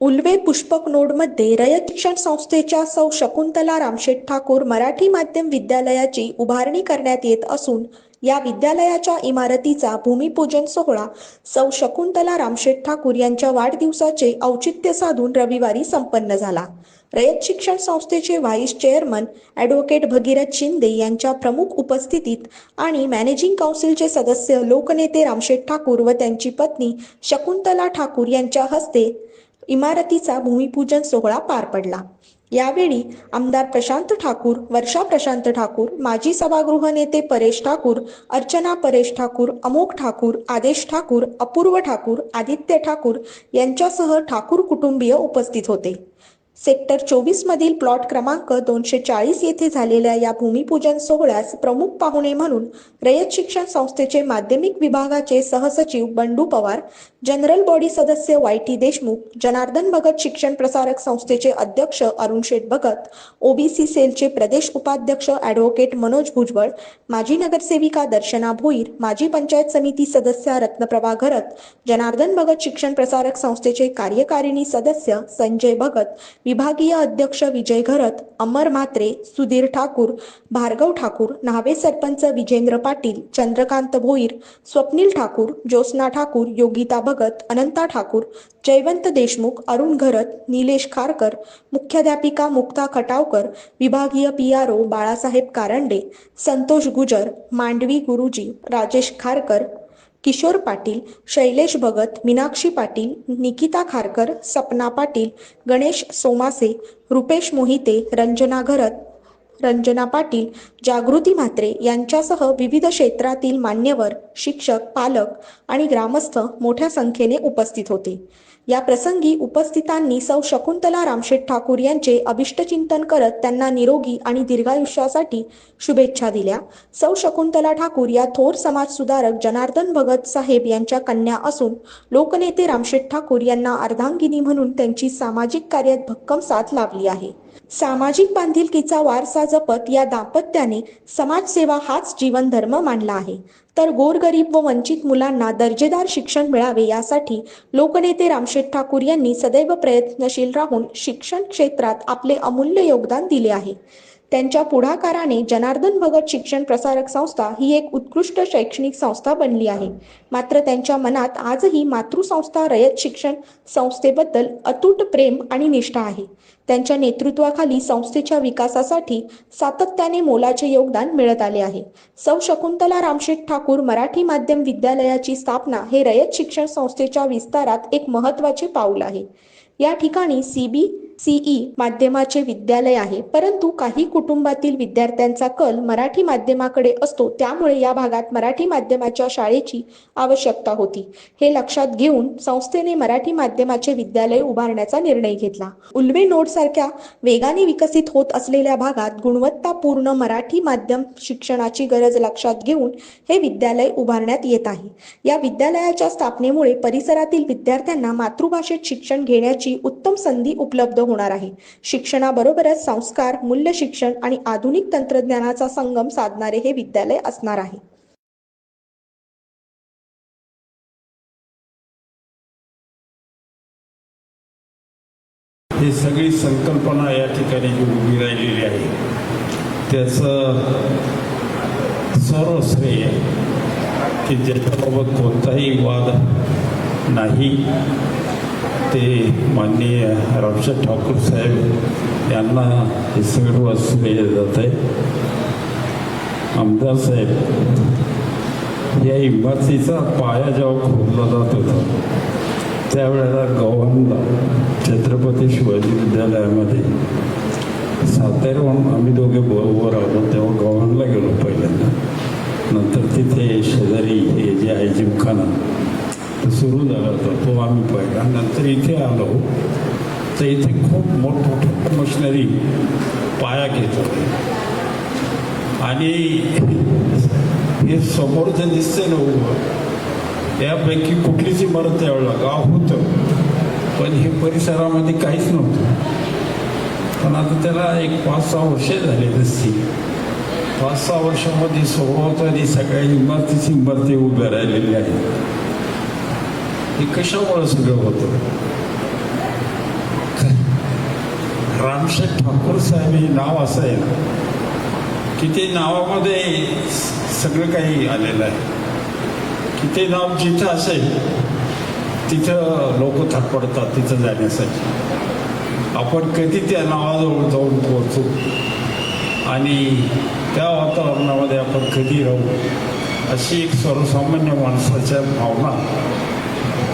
उल्वे पुष्पक नोडमध्ये रयत शिक्षण संस्थेच्या सौ शकुंतला रामशेठ ठाकूर मराठी माध्यम विद्यालयाची उभारणी करण्यात येत असून या विद्यालयाच्या इमारतीचा भूमिपूजन सोहळा सौ शकुंतला रामशेठ ठाकूर यांच्या वाढदिवसाचे औचित्य साधून रविवारी संपन्न झाला. रयत शिक्षण संस्थेचे vice chairman advocate Bhagirath Shinde यांच्या प्रमुख उपस्थितीत आणि मॅनेजिंग काउन्सिलचे सदस्य लोकनेते रामशेठ ठाकूर व त्यांची पत्नी शकुंतला ठाकूर यांच्या हस्ते इमारतीचा भूमिपूजन सोहळा पार पडला. यावेळी आमदार प्रशांत ठाकूर वर्षा प्रशांत ठाकूर माजी सभागृह नेते परेश ठाकूर अर्चना परेश ठाकूर अमोक ठाकूर आदेश ठाकूर अपूर्व ठाकूर आदित्य ठाकूर यांच्यासह ठाकूर कुटुंबीय उपस्थित होते. सेक्टर चोवीस मधील प्लॉट क्रमांक दोनशे चाळीस येथे झालेल्या या भूमिपूजन सोहळ्यास प्रमुख पाहुणे म्हणून रयत शिक्षण संस्थेचे माध्यमिक विभागाचे सहसचिव बंडू पवार जनरल बॉडी सदस्य वाय टी देशमुख जनार्दन भगत शिक्षण प्रसारक संस्थेचे अध्यक्ष अरुण शेठ भगत ओबीसी सेलचे प्रदेश उपाध्यक्ष ॲडव्होकेट मनोज भुजबळ माजी नगरसेविका दर्शना भोईर माजी पंचायत समिती सदस्य रत्नप्रभा घरत जनार्दन भगत शिक्षण प्रसारक संस्थेचे कार्यकारिणी सदस्य संजय भगत विभागीय अध्यक्ष विजय घरत अमर म्हात्रे सुधीर ठाकूर भार्गव ठाकूर नावे सरपंच विजेंद्र पाटील चंद्रकांत भोईर स्वप्नील ठाकूर ज्योत्स्ना ठाकूर योगिता भगत अनंता ठाकूर जयवंत देशमुख अरुण घरत निलेश खारकर मुख्याध्यापिका मुक्ता खटावकर विभागीय P R O Balasaheb Karande Santosh Gujar Mandavi guruji Rajesh Kharkar Kishore Patil Shailesh Bhagat Meenakshi Patil Nikita Kharkar Sapna Patil Ganesh Somase Rupesh Mohite Ranjana घरत रंजना पाटील जागृती म्हात्रे यांच्यासह विविध क्षेत्रातील मान्यवर शिक्षक पालक आणि ग्रामस्थ मोठ्या संख्येने उपस्थित होते. या प्रसंगी उपस्थितांनी सौ शकुंतला रामशेठ ठाकूर यांचे अभिष्टचिंतन करत त्यांना निरोगी आणि दीर्घायुष्यासाठी शुभेच्छा दिल्या. सौ शकुंतला ठाकूर या थोर समाज सुधारक जनार्दन भगत साहेब यांच्या कन्या असून लोकनेते रामशेठ ठाकूर यांना अर्धांगिनी म्हणून त्यांची सामाजिक कार्यात भक्कम साथ लाभली आहे. सामाजिक बांधिलकीचा वारसा जपत या दाम्पत्याने समाजसेवा हाच जीवनधर्म मानला आहे. तर गोरगरीब व वंचित मुलांना दर्जेदार शिक्षण मिळावे यासाठी लोकनेते रामशेठ ठाकूर यांनी सदैव प्रयत्नशील राहून शिक्षण क्षेत्रात आपले अमूल्य योगदान दिले आहे. त्यांच्या पुढाकाराने जनार्दन भगत शिक्षण प्रसारक संस्था ही एक उत्कृष्ट शैक्षणिक संस्था बनली आहे. मात्र त्यांच्या मनात आजही मातृसंस्था रयत शिक्षण संस्थेबद्दल अतूट प्रेम आणि निष्ठा आहे. त्यांच्या नेतृत्वाखाली संस्थेच्या विकासासाठी सातत्याने मोलाचे योगदान मिळत आले आहे. सौ शकुंतला रामशेठ ठाकूर मराठी माध्यम विद्यालयाची स्थापना हे रयत शिक्षण संस्थेच्या विस्तारात एक महत्त्वाचे पाऊल आहे. या ठिकाणी सीबी सीई माध्यमाचे विद्यालय आहे. परंतु काही कुटुंबातील विद्यार्थ्यांचा कल मराठी माध्यमाकडे असतो. त्यामुळे या भागात मराठी माध्यमाच्या शाळेची आवश्यकता होती. हे लक्षात घेऊन संस्थेने मराठी माध्यमाचे विद्यालय उभारण्याचा निर्णय घेतला. उल्वे नोड सारख्या वेगाने विकसित होत असलेल्या भागात गुणवत्तापूर्ण मराठी माध्यम शिक्षणाची गरज लक्षात घेऊन हे विद्यालय उभारण्यात येत आहे. या विद्यालयाच्या स्थापनेमुळे परिसरातील विद्यार्थ्यांना मातृभाषेत शिक्षण घेण्याची उत्तम संधी उपलब्ध होणार आहे. शिक्षणाबरोबरच संस्कार मूल्य शिक्षण आणि आधुनिक तंत्रज्ञानाचा संगम साधणारे हे विद्यालय असणार आहे. ही सगळी संकल्पना या ठिकाणी जी उभी राहिलेली आहे त्याचं सर्व श्रेय की ज्याच्याबाबत कोणताही वाद नाही. ते माननीय रामशेठ ठाकूर साहेब यांना हे सर्व श्रेय जात आहे. आमदार साहेब या इमारतीचा पाया जेव्हा खोदला जात होता त्यावेळेला गव्हाणला छत्रपती शिवाजी विद्यालयामध्ये साताऱ्याहून आम्ही दोघे बरोबर आलो तेव्हा गव्हाणला गेलो पहिल्यांदा. नंतर तिथे शेजारी हे जे आहे जिमखाना तो सुरू झाला होता. तो आम्ही पाहिला. नंतर इथे आलो. तर इथे खूप मोठमोठ्या मशिनरी पाया घेत होते. आणि हे समोर जे दिसते ना उभं यापैकी कुठलीच इमारत त्यावेळेला गाव होतं. पण हे परिसरामध्ये काहीच नव्हतं. पण आता त्याला एक पाच सहा वर्षे झाले असती पाच सहा वर्षामध्ये सभोवताली सगळ्या इमारतीच इमारती उभ्या राहिलेल्या आहेत. हे कशामुळे सगळं होतं रामशेठ ठाकूर साहेब हे नाव असं आहे ना की ते नावामध्ये सगळं काही आलेलं आहे की ते नाव जिथं असेल तिथं लोक थापडतात तिथं जाण्यासाठी आपण कधी त्या नावाजवळ जाऊन पोहोचू आणि त्या वातावरणामध्ये आपण कधी राहू अशी एक सर्वसामान्य माणसाच्या भावना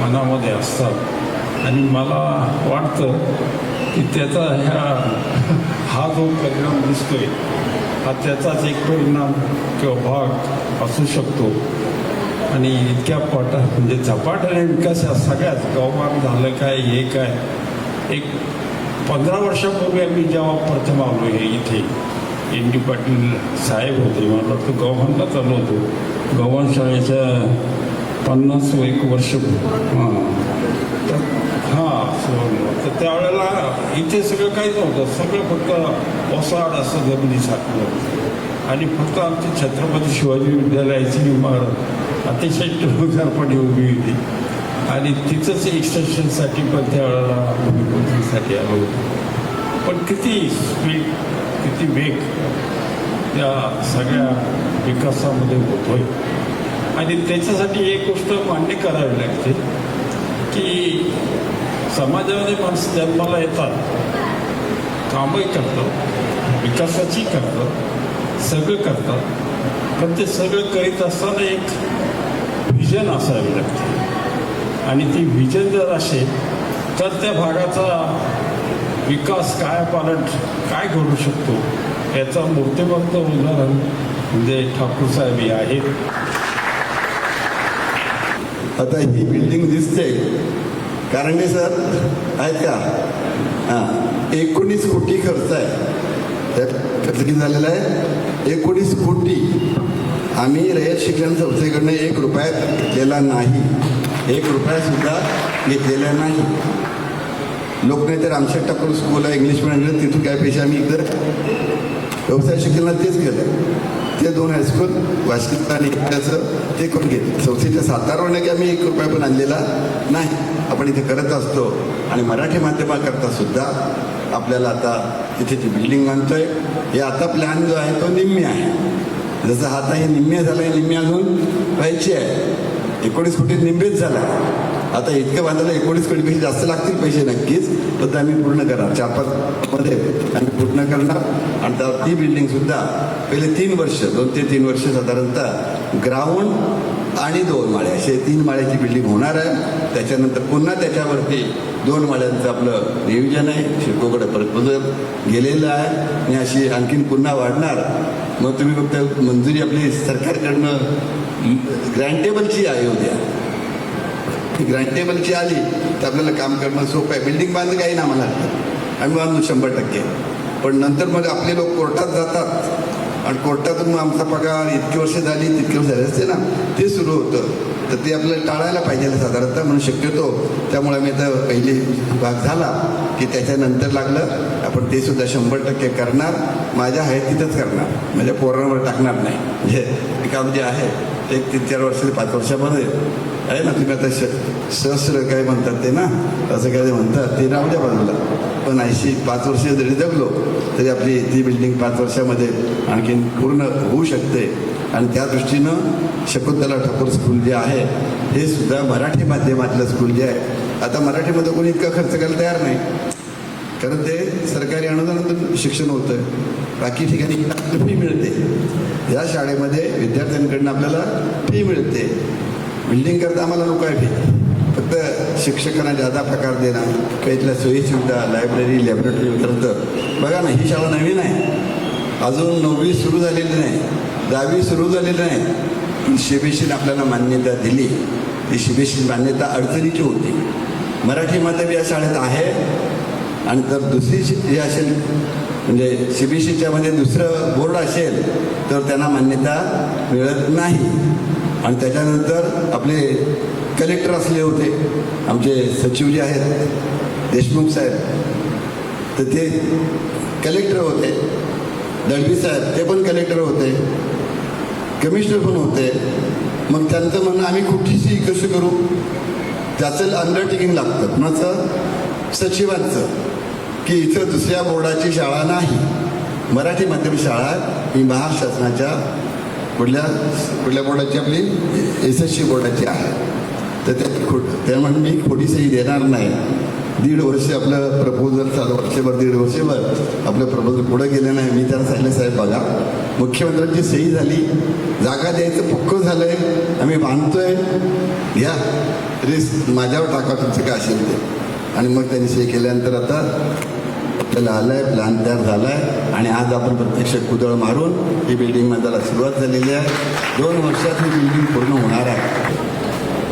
मनामध्ये असतात. आणि मला वाटतं की त्याचा ह्या हा जो परिणाम दिसतोय हा त्याचाच एक परिणाम किंवा भाग असू शकतो. आणि इतक्या पटा म्हणजे झपाट्याने विकास या सगळ्याच गावमान झालं काय हे काय? एक पंधरा वर्षापूर्वी आम्ही जेव्हा प्रथम आलो हे इथे एन डी पाटील साहेब होते मला वाटतं गव्हाणला चालू होतो. गव्हाण शाळेच्या पन्नास एक वर्ष हां. तर हां तर त्यावेळेला इथे सगळं काहीच नव्हतं. सगळं फक्त ओसाड असं जमिनीसारखं होतं. आणि फक्त आमची छत्रपती शिवाजी विद्यालयाची इमारत अतिशय टुमकारपणे उभी होती. आणि तिचंच एक्सटेन्शनसाठी पण त्यावेळेला भूमिपुत्रीसाठी आलो होतो. पण किती स्पीड किती वेग त्या सगळ्या विकासामध्ये होतोय. आणि त्याच्यासाठी एक गोष्ट मान्य करावी लागते की समाजामध्ये माणसं जन्माला येतात कामही करतात विकासाची करतात सगळं करतात पण ते सगळं करीत असताना एक व्हिजन असावी लागते. आणि ती व्हिजन जर असेल तर त्या भागाचा विकास काय पालट काय घडू शकतो याचा मूर्तिमंत उदाहरण म्हणजे ठाकूर साहेब हे आहेत. आता ही बिल्डिंग दिसते. कारंडे सर आहेत का? हां. एकोणीस कोटी खर्च आहे. त्यात खर्च किती झालेला आहे? एकोणीस कोटी. आम्ही रयत शिक्षण संस्थेकडनं एक रुपया घेतलेला नाही. एक रुपया सुद्धा घेतलेला नाही. लोक नाही तर आमच्या टक्कर स्कूल आहे इंग्लिश मिडियम तिथून काय पैसे आम्ही इतर व्यवसाय शिक्षणात तेच केलं. ते दोन हायस्कूल वाशिम आणि ते करून घेत संस्थेच्या सातारवरनं की आम्ही एक रुपया पण आणलेला नाही आपण इथे करत असतो. आणि मराठी माध्यमाकरता सुद्धा आपल्याला आता इथे जी बिल्डिंग बांधतोय हे आता प्लॅन जो आहे तो निम्मे आहे. जसं आता हे निम्मे झालं आहे निम्मे अजून व्हायची आहे. एकोणीस कोटी निंबेच झाला. आता इतकं बांधायला एकोणीस कोटीपेक्षा म्हणजे जास्त लागतील पैसे नक्कीच पण ते आम्ही पूर्ण करणार. चार पाच मध्ये आम्ही पूर्ण करणार. आणि त्या ती बिल्डिंग सुद्धा पहिले तीन वर्ष दोन ते तीन वर्ष साधारणतः ग्राउंड आणि दोन माळे असे तीन माळ्याची बिल्डिंग होणार आहे. त्याच्यानंतर पुन्हा त्याच्यावरती दोन माळ्यांचं आपलं नियोजन आहे. शिरकोकडे प्रपोजल गेलेलं आहे. आणि अशी आणखीन पुन्हा वाढणार. मग तुम्ही फक्त मंजुरी आपली सरकारकडनं ग्रँटेबलची आहे उद्या. ग्रँटेबलची आली तर आपल्याला काम करणं सोपं आहे. बिल्डिंग बांधणं काही ना आम्हाला. आम्ही बांधू शंभर टक्के. पण नंतर मग आपले लोक कोर्टात जातात. आणि कोर्टातून मग आमचा पगार इतकी वर्ष झाली तितकी वर्ष झाली असते ना ते सुरू होतं. तर ते आपल्याला टाळायला पाहिजे साधारणतः म्हणून शक्यतो. त्यामुळे आम्ही आता पहिले भाग झाला की त्याच्यानंतर लागलं आपण ते सुद्धा शंभर टक्के करणार. माझ्या हयातीतच करणार. माझ्या पोरांवर टाकणार नाही. म्हणजे काम जे आहे. एक तीन चार वर्ष पाच वर्षामध्ये आहे ना तुम्ही आता श सहस्र काय म्हणतात ते ना असं काय ते म्हणतात ते राहू द्या बाजूला पण ऐंशी पाच वर्ष जरी जगलो तरी आपली ती बिल्डिंग पाच वर्षामध्ये आणखीन पूर्ण होऊ शकते आणि त्या दृष्टीनं शकुंतला ठाकूर स्कूल जे आहे हे सुद्धा मराठी माध्यमातलं स्कूल जे आहे आता मराठीमध्ये कोणी इतका खर्च करायला तयार नाही कारण ते सरकारी अनुदानातून शिक्षण होतं बाकी ठिकाणी फी मिळते. या शाळेमध्ये विद्यार्थ्यांकडनं आपल्याला फी मिळते. बिल्डिंग करता आम्हाला नको आहे फी फक्त शिक्षकांना जादा प्रकार देणं काही इथल्या सोयीसुविधा लायब्ररी लॅबोरेटरी करतं बघा ना ही शाळा नवीन आहे. अजून नववी सुरू झालेली नाही. दहावी सुरू झालेली नाही. पण शिबेशीने आपल्याला मान्यता दिली. ती शिबेशी मान्यता अडचणीची होती. मराठी माध्यम या शाळेत आहे. आणि जर दुसरी शि- असेल म्हणजे सीबीएसईच्या मध्ये दुसरं बोर्ड असेल तर त्यांना मान्यता मिळत नाही. आणि त्याच्यानंतर आपले कलेक्टर असले होते आमचे सचिव जे आहेत देशमुख साहेब तर ते कलेक्टर होते. दळवी साहेब ते पण कलेक्टर होते. कमिशनर पण होते. मग त्यांचं म्हणणं आम्ही कुठलीशी कशी करू? त्याचं अंडरटेकिंग लागतं. कुणाचं? सचिवांचं. की इथं दुसऱ्या बोर्डाची शाळा नाही. मराठी माध्यम शाळा ही महाशासनाच्या कुठल्या कुठल्या बोर्डाची आपली एस एस सी बोर्डाची आहे. तर ते खोट त्यामुळे मी खोटी सही देणार नाही. दीड वर्ष आपलं प्रपोजल चालू वर्षभर दीड वर्षभर आपलं प्रपोजल पुढं गेलं नाही. मी त्याला सांगितलं साहेब बघा मुख्यमंत्र्यांची सही झाली. जागा द्यायचं पक्क आहे आम्ही बांधतोय. घ्या रिस्क माझ्यावर टाका तुमचं काय असेल ते. आणि मग त्यांनी सही केल्यानंतर आता त्याला आलाय प्लॅन तयार झालाय. आणि आज आपण प्रत्यक्ष कुदळ मारून ही बिल्डिंग बांधायला सुरुवात झालेली आहे. दोन वर्षात ही बिल्डिंग पूर्ण होणार आहे.